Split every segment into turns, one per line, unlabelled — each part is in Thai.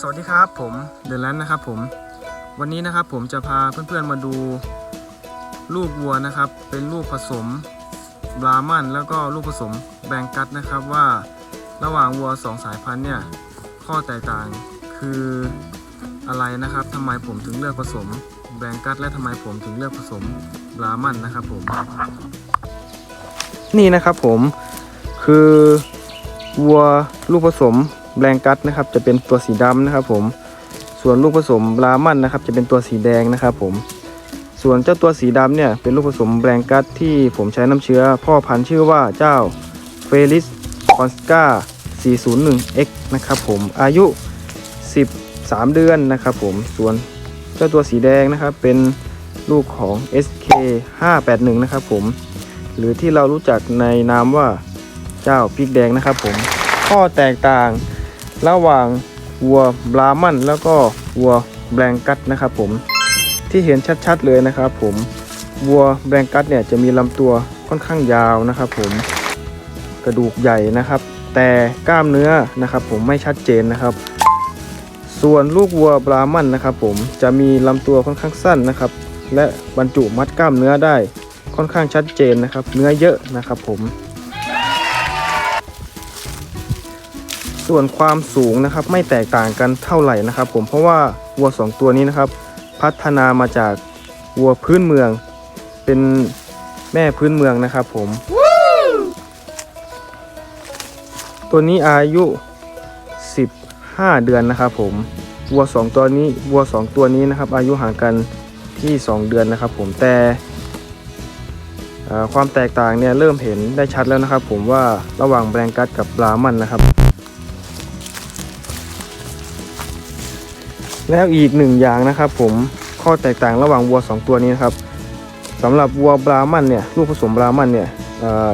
สวัสดีครับผมเดลแลนนะครับผมวันนี้นะครับผมจะพาเพื่อนๆมาดูลูกวัวนะครับ เป็นลูกผสมบรามันแล้วก็ลูกผสมแบงกัสนะครับว่าระหว่างวัวสองสายพันธุ์เนี่ยข้อแตกต่างคืออะไรนะครับทำไมผมถึงเลือกผสมแบงกัสและทำไมผมถึงเลือกผสมบรามันนะครับผมนี่นะครับผมคือวัวลูกผสม แบงกัสนะครับ จะเป็นตัวสีดำนะครับ ผม ส่วนลูกผสมบรามันนะครับ จะเป็นตัวสีแดงนะครับ ผม ส่วนเจ้าตัวสีดำเนี่ยเป็นลูกผสมแบงกัสที่ผมใช้น้ำเชื้อ พ่อพันธุ์ชื่อว่าเจ้าเฟลิสคอนสกา 401X นะครับ ผม อายุ 13 เดือนนะครับ ผม ส่วนเจ้าตัวสีแดงนะครับ เป็นลูกของ SK 581นะครับ ผม หรือที่เรารู้จักในนามว่าเจ้าพริกแดงนะครับ ผม ข้อแตกต่าง ระหว่างวัวบรามันแล้วก็วัวแบงกัสนะครับผมที่เห็นชัดๆเลยนะครับผมวัวแบงกัสเนี่ยจะมีลำตัวค่อนข้างยาวนะครับผมกระดูกใหญ่นะครับ แต่กล้ามเนื้อนะครับผมไม่ชัดเจนนะครับ ส่วนลูกวัวบรามันนะครับผมจะมีลำตัวค่อนข้างสั้นนะครับ และบรรจุมัดกล้ามเนื้อได้ค่อนข้างชัดเจนนะครับ เนื้อเยอะนะครับผม ส่วนความสูงนะครับไม่แตกต่างกันเท่าไหร่นะครับ ผมเพราะว่าวัวสองตัวนี้นะครับ พัฒนามาจากวัวพื้นเมือง เป็นแม่พื้นเมืองนะครับผม ตัวนี้อายุ 15 เดือนนะครับผมวัวสองตัวนี้วัวสองตัวนี้นะครับ อายุห่างกันที่ 2 เดือนนะครับ ผมแต่ความแตกต่างเนี่ยเริ่มเห็นได้ชัดแล้วนะครับ ผมว่าระหว่างแบรงกัสกับบราหมันนะครับ แล้วอีกหนึ่งอย่างนะครับ ผมข้อแตกต่างระหว่างวัว 2 ตัวนี้นะครับสำหรับวัวบรามันเนี่ยลูกผสมบรามันเนี่ย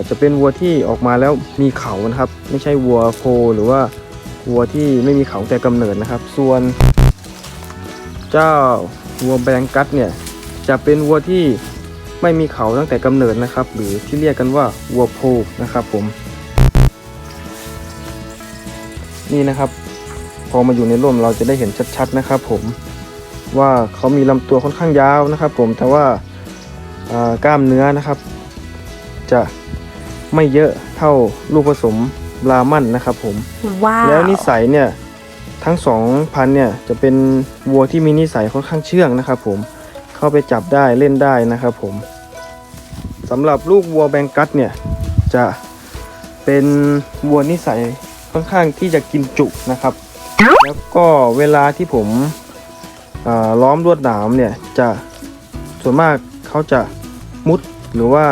จะเป็นวัวที่ออกมาแล้วมีเขานะครับ ไม่ใช่วัวโคหรือว่าวัวที่ไม่มีเขาแต่กำเนิดนะครับ ส่วนเจ้าวัวแบงกัสเนี่ยจะเป็นวัวที่ไม่มีเขาตั้งแต่กำเนิดนะครับ หรือที่เรียกกันว่าวัวโพนะครับผมนี่นะครับ พอมาอยู่ในร่มเราจะได้เห็นชัดๆนะครับ ผมว่าเขามีลำตัวค่อนข้างยาวนะครับ ผมแต่ว่าอ่ากล้ามเนื้อนะครับ จะไม่เยอะเท่าลูกผสมบราหมันนะครับ ผม
ว้าว
แล้วนิสัยเนี่ยทั้งสองพันธุ์เนี่ยจะเป็นวัวที่มีนิสัยค่อนข้างเชื่องนะครับ ผมเข้าไปจับได้เล่นได้นะครับ ผมสำหรับลูกวัวแบงกัสเนี่ยจะเป็นวัวนิสัยค่อนข้างที่จะกินจุนะครับ แล้วก็เวลาที่ผมล้อมลวดหนามเนี่ยจะส่วนมากเขาจะมุดหรือว่า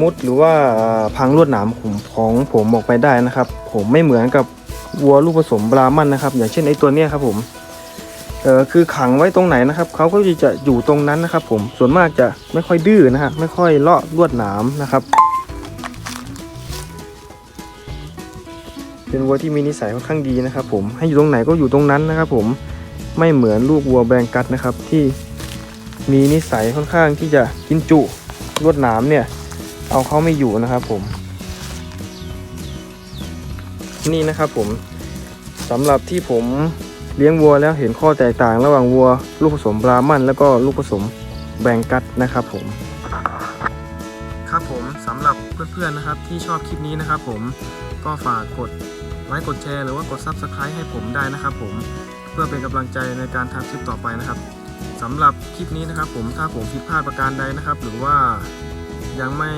มุดหรือว่าพังลวดหนามของของผมออกไปได้นะครับ ผมไม่เหมือนกับวัวลูกผสมบรามันนะครับ อย่างเช่นไอตัวเนี้ยครับผมเออคือขังไว้ตรงไหนนะครับเขาก็จะอยู่ตรงนั้นนะครับ ผมส่วนมากจะไม่ค่อยดื้อนะฮะไม่ค่อยเลาะลวดหนามนะครับ เป็นวัวที่มีนิสัยค่อนข้างดีนะครับผมให้อยู่ตรงไหนก็อยู่ตรงนั้นนะครับผมไม่เหมือนลูกวัวแบงกัสนะครับที่มีนิสัยค่อนข้างที่จะกินจุลวดหนามเนี่ย เอาเขาไม่อยู่นะครับผม นี่นะครับผมสำหรับที่ผมเลี้ยงวัวแล้วเห็นข้อแตกต่างระหว่างวัว ลูกผสมบรามัน แล้วก็ลูกผสมแบงกัสนะครับผม ครับผมสำหรับเพื่อนๆนะครับที่ชอบคลิปนี้นะครับผมก็ฝากกด ลค์กดแชร์หรือว่ากด Subscribe ให้ผมได้นะครับผมเพื่อเป็นกำลังใจในการทำคลิปต่อไปนะครับสำหรับคลิปนี้นะครับ ผมถ้าผมผิดพลาดประการใดนะครับ หรือว่ายังไม่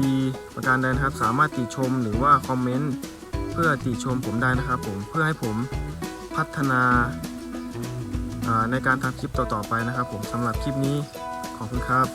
ดีประการใดนะครับ สามารถติชมหรือว่าคอมเมนต์เพื่อติชมผมได้นะครับ ผมเพื่อให้ผมพัฒนาในการทำคลิปต่อๆไปนะครับ ผมสำหรับคลิปนี้ขอบคุณครับ